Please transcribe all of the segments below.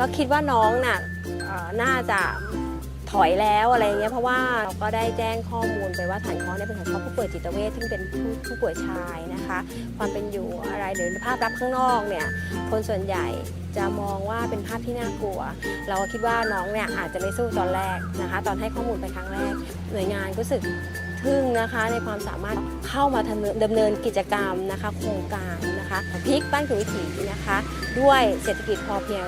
ก็คิดว่าน้องน่ะน่าจะถอยแล้วอะไรเงี้ยเพราะว่าเราก็ได้แจ้งข้อมูลไปว่าฐานข้อเนี่ยเป็นฐานข้อผู้ป่วยจิตเวชซึ่งเป็นผู้ผู้ป่วยชายนะคะ ความเป็นอยู่อะไรหรือภาพลักษณ์ข้างนอกเนี่ยคนส่วนใหญ่จะมองว่าเป็นภาพที่น่ากลัว เราก็คิดว่าน้องเนี่ยอาจจะไม่สู้ตอนแรกนะคะ ตอนให้ข้อมูลไปครั้งแรก หน่วยงานก็รู้สึกทึ่งนะคะในความสามารถเข้ามาดำเนินกิจกรรมนะคะ โครงการ นะคะพลิกบ้านคือวิถีนะคะ ด้วยเศรษฐกิจพอเพียง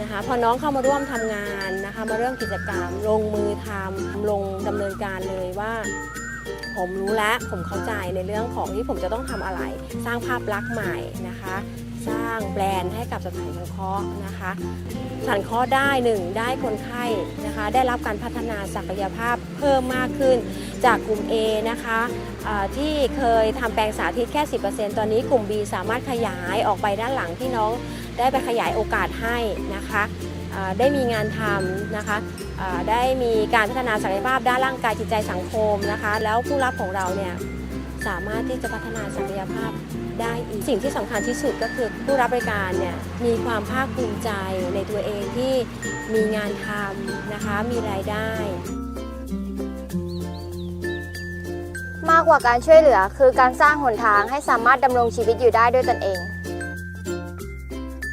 นะคะ พอน้องเข้ามาร่วมทำงานนะคะ มาเริ่มกิจกรรม ลงมือทำลงดำเนินการเลยว่าผมรู้แล้วผมเข้าใจในเรื่องของที่ผมจะต้องทำอะไร สร้างภาพลักษณ์ใหม่นะคะ สร้างแบรนด์ให้กับสถานสงเคราะห์นะคะสถานเคราะห์ได้หนึ่งได้คนไข้นะคะ ได้รับการพัฒนาศักยภาพเพิ่มมากขึ้น จากกลุ่ม A นะคะที่เคยทำแปลงสาธิตแค่ 10%ตอนนี้กลุ่ม B สามารถขยายออกไปด้านหลังที่น้องได้ไปขยายโอกาสให้นะคะได้มีงานทำนะคะได้มีการพัฒนาศักยภาพด้านร่างกายจิตใจสังคมนะคะ แล้วผู้รับของเราเนี่ยสามารถที่จะพัฒนาศักยภาพได้อีกสิ่งที่สำคัญที่สุดก็คือผู้รับบริการเนี่ยมีความภาคภูมิใจในตัวเองที่มีงานทำนะคะมีรายได้ากกว่าการช่วยเหลือ คือการสร้างหนทางให้สามารถดำรงชีวิตอยู่ได้ด้วยตนเอง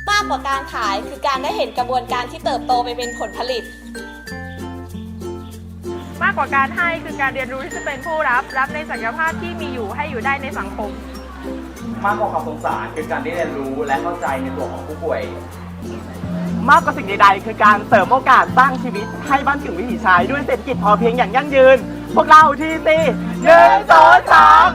มากกว่าการขายคือการได้เห็นกระบวนการที่เติบโตไปเป็นผลผลิต มากกว่าการให้คือการเรียนรู้ที่จะเป็นผู้รับ รับในศักยภาพที่มีอยู่ให้อยู่ได้ในสังคม มากกว่าความสงสารคือการได้เรียนรู้และเข้าใจในตัวของผู้ป่วย มากกว่าสิ่งใดๆ คือการเสริมโอกาสสร้างชีวิตให้บ้านถึงวิถีชายด้วยเศรษฐกิจพอเพียงอย่างยั่งยืน พวกเราทีตีหนึ่งสองสาม